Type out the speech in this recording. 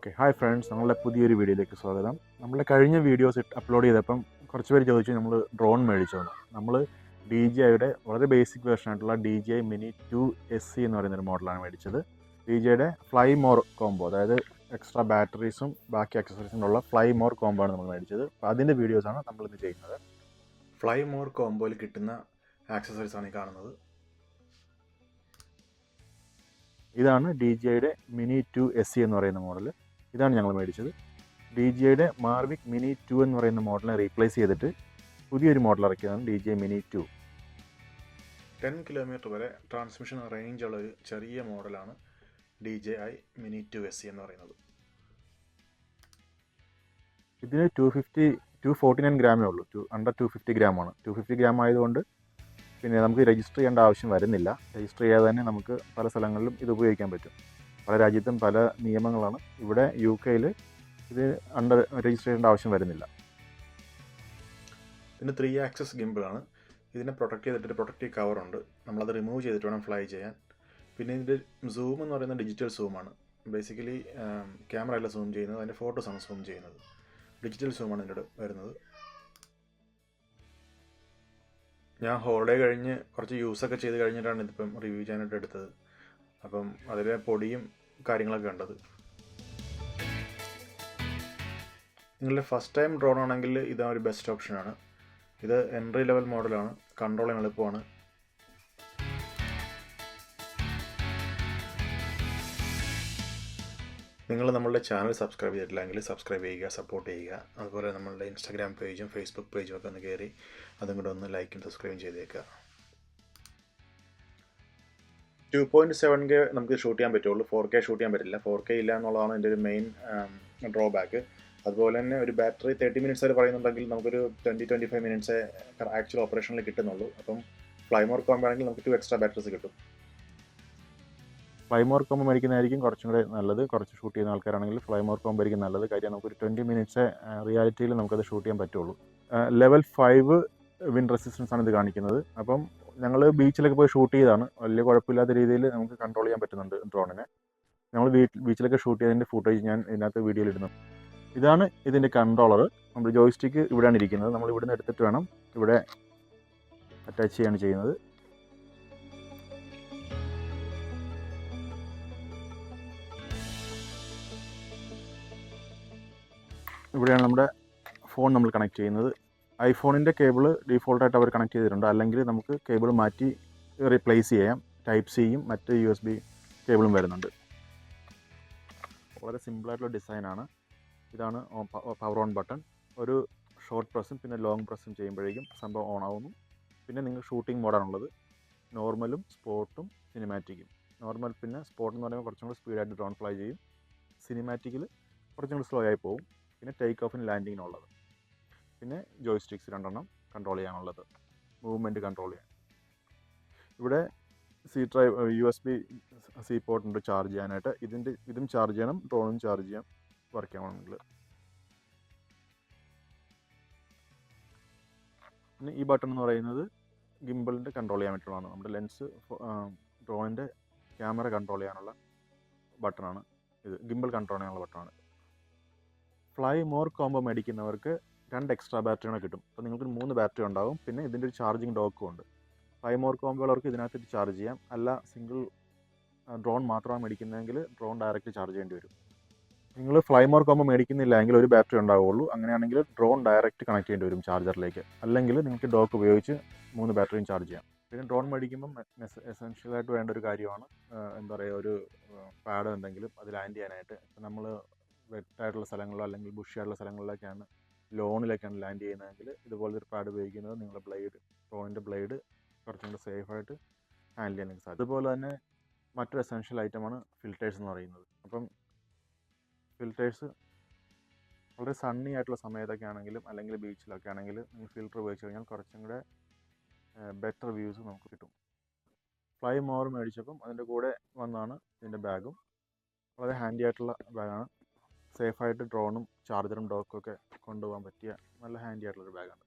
Okay hi friends നമ്മളുടെ പുതിയൊരു വീഡിയോയിലേക്ക് സ്വാഗതം. നമ്മൾ കഴിഞ്ഞ വീഡിയോസ് അപ്ലോഡ് ചെയ്തപ്പം കുറച്ച് പേര് ചോദിച്ചു നമ്മൾ ഡ്രോൺ മേടിച്ചോന്ന്. നമ്മൾ ഡി ജി ഐയുടെ വളരെ ബേസിക് വേർഷൻ ആയിട്ടുള്ള D G I mini two S C എന്ന് പറയുന്ന ഒരു മോഡലാണ് മേടിച്ചത്. ഡി ജി ഐയുടെ ഫ്ലൈ മോർ കോംബോ അതായത് എക്സ്ട്രാ ബാറ്ററീസും ബാക്കി accessories ഉള്ള ഫ്ലൈ മോർ കോംബോ ആണ് നമ്മൾ മേടിച്ചത്. അപ്പോൾ അതിന്റെ വീഡിയോസാണ് നമ്മളിന്ന് ചെയ്യുന്നത്. ഫ്ലൈ മോർ കോംബോയിൽ കിട്ടുന്ന ആക്സസറീസ് ആണ് ഈ കാണുന്നത്. ഇതാണ് ഡി ജി ഐയുടെ മിനി ടു എസ് സി എന്ന് പറയുന്ന മോഡൽ ഇതാണ് ഞങ്ങൾ മേടിച്ചത്. ഡി ജി ഐയുടെ മാർവിക് മിനി ടു എന്ന് പറയുന്ന മോഡലിനെ റീപ്ലേസ് ചെയ്തിട്ട് പുതിയൊരു model ഇറക്കിയതാണ് D G I mini two ten kilometre വരെ ട്രാൻസ്മിഷൻ റേഞ്ച് ഉള്ള ഒരു ചെറിയ മോഡലാണ് D J I mini two S C എന്ന് പറയുന്നത്. ഇതിന് two fifty two forty nine ഗ്രാമേ ഉള്ളൂ. ടു അണ്ടർ ടു ഫിഫ്റ്റി ഗ്രാമാണ് ടു ഫിഫ്റ്റി ഗ്രാം ആയതുകൊണ്ട് പിന്നെ നമുക്ക് രജിസ്റ്റർ ചെയ്യേണ്ട ആവശ്യം വരുന്നില്ല. രജിസ്റ്റർ ചെയ്യാതെ തന്നെ നമുക്ക് പല സ്ഥലങ്ങളിലും ഇത് ഉപയോഗിക്കാൻ പറ്റും. പല രാജ്യത്തും പല നിയമങ്ങളാണ്. ഇവിടെ യു കെയിൽ ഇത് അണ്ടർ രജിസ്റ്റർ ചെയ്യേണ്ട ആവശ്യം വരുന്നില്ല. ഇതിന് ത്രീ ആക്സസ് ഗിമ്പിളാണ് ഇതിനെ പ്രൊട്ടക്ട് ചെയ്തിട്ട് പ്രൊട്ടക്റ്റീവ് കവറുണ്ട് നമ്മളത് റിമൂവ് ചെയ്തിട്ട് വേണം ഫ്ലൈ ചെയ്യാൻ. പിന്നെ ഇതിന്റെ സൂം എന്ന് പറയുന്നത് ഡിജിറ്റൽ സൂമാണ് ബേസിക്കലി ക്യാമറയല്ല സൂം ചെയ്യുന്നത്. അതിന്റെ ഫോട്ടോസാണ് സൂം ചെയ്യുന്നത്. ഡിജിറ്റൽ സൂമാണ് ഇതിന്റെ വരുന്നത്. ഞാൻ ഹോളിഡേ കഴിഞ്ഞ് കുറച്ച് യൂസൊക്കെ ചെയ്ത് കഴിഞ്ഞിട്ടാണ് ഇതിപ്പം റിവ്യൂ ചെയ്യാനായിട്ട് എടുത്തത്. അപ്പം അതിലെ പൊടിയും കാര്യങ്ങളൊക്കെ കണ്ടത്. നിങ്ങളുടെ ഫസ്റ്റ് ടൈം ഡ്രോൺ ആണെങ്കിൽ ഇതാ ഒരു ബെസ്റ്റ് ഓപ്ഷനാണ് ഇത് എൻട്രി ലെവൽ മോഡലാണ് കൺട്രോൾ എളുപ്പമാണ്. നിങ്ങൾ നമ്മളുടെ ചാനൽ സബ്സ്ക്രൈബ് ചെയ്തിട്ടില്ലെങ്കിൽ സബ്സ്ക്രൈബ് ചെയ്യുക സപ്പോർട്ട് ചെയ്യുക. അതുപോലെ നമ്മളുടെ ഇൻസ്റ്റാഗ്രാം പേജും ഫേസ്ബുക്ക് പേജും ഒക്കെ ഒന്ന് കയറി അതും കൂടെ ഒന്ന് ലൈക്കും സബ്സ്ക്രൈബും ചെയ്തേക്കുക. ടു പോയിന്റ് സെവൻ കെ നമുക്ക് ഷൂട്ട് ചെയ്യാൻ പറ്റുള്ളൂ. ഫോർ കെ ഷൂട്ട് ചെയ്യാൻ പറ്റില്ല. ഫോർ കെ ഇല്ല എന്നുള്ളതാണ് എന്റെ ഒരു മെയിൻ ഡ്രോബാക്ക് അതുപോലെ തന്നെ ഒരു ബാറ്ററി തേർട്ടി മിനിറ്റ്സ് വരെ പറയുന്നുണ്ടെങ്കിൽ നമുക്കൊരു twenty twenty five minutes actual ഓപ്പറേഷനിൽ കിട്ടുന്നുള്ളൂ. അപ്പം ഫ്ലൈമോർ കോമ്പോ ആണെങ്കിൽ നമുക്ക് ടു എക്സ്ട്രാ ബാറ്ററീസ് കിട്ടും. ഫ്ലൈമോർ കോമ്പോ മേടിക്കുന്നതായിരിക്കും കുറച്ചും കൂടെ നല്ലത്. കുറച്ച് ഷൂട്ട് ചെയ്യുന്ന ആൾക്കാരാണെങ്കിൽ ഫ്ലൈമോർ കോമ്പോ ആയിരിക്കും നല്ലത്. കാര്യം നമുക്കൊരു ട്വന്റി മിനിറ്റ്സ് റിയാലിറ്റിയിൽ നമുക്കത് ഷൂട്ട് ചെയ്യാൻ പറ്റുള്ളൂ. ലെവൽ ഫൈവ് വിൻ റെസിസ്റ്റൻസ് ആണ് ഇത് കാണിക്കുന്നത്. അപ്പം ഞങ്ങൾ ബീച്ചിലൊക്കെ പോയി ഷൂട്ട് ചെയ്താണ് വലിയ കുഴപ്പമില്ലാത്ത രീതിയിൽ നമുക്ക് കൺട്രോൾ ചെയ്യാൻ പറ്റുന്നുണ്ട് ഡ്രോണിനെ നമ്മൾ ബീച്ചിലൊക്കെ ഷൂട്ട് ചെയ്തതിന്റെ ഫുട്ടേജ് ഞാൻ ഇതിനകത്ത് വീഡിയോയിൽ ഇടുന്നു. ഇതാണ് ഇതിന്റെ കൺട്രോളർ നമ്മൾ ജോയിസ്റ്റിക്ക് ഇവിടെയാണ് ഇരിക്കുന്നത്. നമ്മൾ ഇവിടുന്ന് എടുത്തിട്ട് വേണം ഇവിടെ അറ്റാച്ച് ചെയ്യാണ് ചെയ്യുന്നത്. ഇവിടെയാണ് നമ്മുടെ ഫോൺ നമ്മൾ കണക്ട് ചെയ്യുന്നത്. ഐഫോണിന്റെ കേബിൾ ഡീഫോൾട്ടായിട്ട് അവർ കണക്ട് ചെയ്തിട്ടുണ്ട്. അല്ലെങ്കിൽ നമുക്ക് കേബിൾ മാറ്റി റീപ്ലേസ് ചെയ്യാം. ടൈപ്പ് സിയും മറ്റ് യു എസ് ബി കേബിളും വരുന്നുണ്ട്. വളരെ സിമ്പിളായിട്ടുള്ള ഡിസൈനാണ് ഇതാണ് പവർ ഓൺ ബട്ടൺ ഒരു ഷോർട്ട് പ്രസ്സും പിന്നെ ലോങ് പ്രസ്സും ചെയ്യുമ്പോഴേക്കും സംഭവം ഓൺ ആവുന്നു. പിന്നെ നിങ്ങൾ ഷൂട്ടിംഗ് മോഡാണുള്ളത് നോർമലും സ്പോട്ടും സിനിമാറ്റിക്കും നോർമൽ പിന്നെ സ്പോട്ട് എന്ന് പറയുമ്പോൾ കുറച്ചും കൂടി സ്പീഡായിട്ട് ഡ്രോൺ ഫ്ലൈ ചെയ്യും. സിനിമാറ്റിക്കിൽ കുറച്ചും കൂടി സ്ലോ ആയി പോകും പിന്നെ ടേക്ക് ഓഫിന് ലാൻഡിങ്ങിനുള്ളത് പിന്നെ ജോയ്സ്റ്റിക്സ് രണ്ടെണ്ണം കൺട്രോൾ ചെയ്യാനുള്ളത്. മൂവ്മെന്റ് കൺട്രോൾ ചെയ്യാൻ. ഇവിടെ C drive U S B C port ഉണ്ട് ചാർജ് ചെയ്യാനായിട്ട്. ഇതിന്റെ ഇതും ചാർജ് ചെയ്യണം ഡ്രോണും ചാർജ് ചെയ്യാം വർക്ക് ചെയ്യണമെങ്കിൽ പിന്നെ ഈ ബട്ടൺ എന്ന് പറയുന്നത് ഗിംബിളിന്റെ കൺട്രോൾ ചെയ്യാൻ പറ്റുന്നതാണ്. നമ്മുടെ ലെൻസ് ഡ്രോണിന്റെ ക്യാമറ കൺട്രോൾ ചെയ്യാനുള്ള ബട്ടണാണ് ഇത്. ഗിംബിൾ കൺട്രോൾ ചെയ്യാനുള്ള ബട്ടണാണ് ഫ്ലൈ മോർ കോംബോ മേടിക്കുന്നവർക്ക് രണ്ട് എക്സ്ട്രാ ബാറ്ററികൾ കിട്ടും. അപ്പോൾ നിങ്ങൾക്ക് മൂന്ന് ബാറ്ററി ഉണ്ടാവും. പിന്നെ ഇതിന്റെ ഒരു ചാർജിങ് ഡോക്കും ഉണ്ട്. ഫൈവ് മോർ കോംബോ ഉള്ളവർക്ക് ഇതിനകത്ത് ചാർജ് ചെയ്യാം. അല്ല സിംഗിൾ ഡ്രോൺ മാത്രമാണ് മേടിക്കുന്നതെങ്കിൽ ഡ്രോൺ ഡയറക്റ്റ് ചാർജ് ചെയ്യേണ്ടി വരും. നിങ്ങൾ ഫ്ലൈ മോർ മേടിക്കുന്നില്ലെങ്കിൽ ഒരു ബാറ്ററി ഉണ്ടാവുള്ളൂ. അങ്ങനെയാണെങ്കിൽ ഡ്രോൺ ഡയറക്റ്റ് കണക്ട് ചെയ്യേണ്ടി വരും ചാർജറിലേക്ക് അല്ലെങ്കിൽ നിങ്ങൾക്ക് ഡോക്ക് ഉപയോഗിച്ച് മൂന്ന് ബാറ്ററിയും ചാർജ് ചെയ്യാം. പിന്നെ ഡ്രോൺ മേടിക്കുമ്പം എസെൻഷ്യലായിട്ട് വേണ്ട ഒരു കാര്യമാണ്. എന്താ പറയുക ഒരു പാഡ് എന്തെങ്കിലും അത് ലാൻഡ് ചെയ്യാനായിട്ട്. ഇപ്പം നമ്മൾ വെറ്റായിട്ടുള്ള സ്ഥലങ്ങളിലോ അല്ലെങ്കിൽ ബുഷിയായിട്ടുള്ള സ്ഥലങ്ങളിലൊക്കെയാണ് ലോണിലൊക്കെയാണ് ലാൻഡ് ചെയ്യുന്നതെങ്കിൽ ഇതുപോലത്തെ ഒരു പാഡ് ഉപയോഗിക്കുന്നത് നിങ്ങളുടെ ബ്ലേഡ് ഡ്രോണിന്റെ ബ്ലേഡ് കുറച്ചും കൂടെ സേഫായിട്ട് ഹാൻഡിൽ ചെയ്യാൻ സാധിക്കും. അതുപോലെ തന്നെ മറ്റൊരു എസെൻഷ്യൽ ഐറ്റമാണ് ഫിൽറ്റേഴ്സ് എന്ന് പറയുന്നത്. അപ്പം ഫിൽറ്റേഴ്സ് വളരെ സണ്ണി ആയിട്ടുള്ള സമയത്തൊക്കെ ആണെങ്കിലും അല്ലെങ്കിൽ ബീച്ചിലൊക്കെ ആണെങ്കിൽ നിങ്ങൾ ഫിൽറ്റർ ഉപയോഗിച്ച് കഴിഞ്ഞാൽ കുറച്ചും കൂടെ ബെറ്റർ വ്യൂസ് നമുക്ക് കിട്ടും. ഫ്ലൈ മോർ മേടിച്ചപ്പം അതിന്റെ കൂടെ വന്നാണ് ഇതിന്റെ ബാഗും. വളരെ ഹാൻഡി ആയിട്ടുള്ള ബാഗാണ്. സേഫായിട്ട് ഡ്രോണും ചാർജറും ഡോക്കും ഒക്കെ കൊണ്ടുപോകാൻ പറ്റിയ നല്ല ഹാൻഡി ആയിട്ടുള്ളൊരു ബാഗാണ്.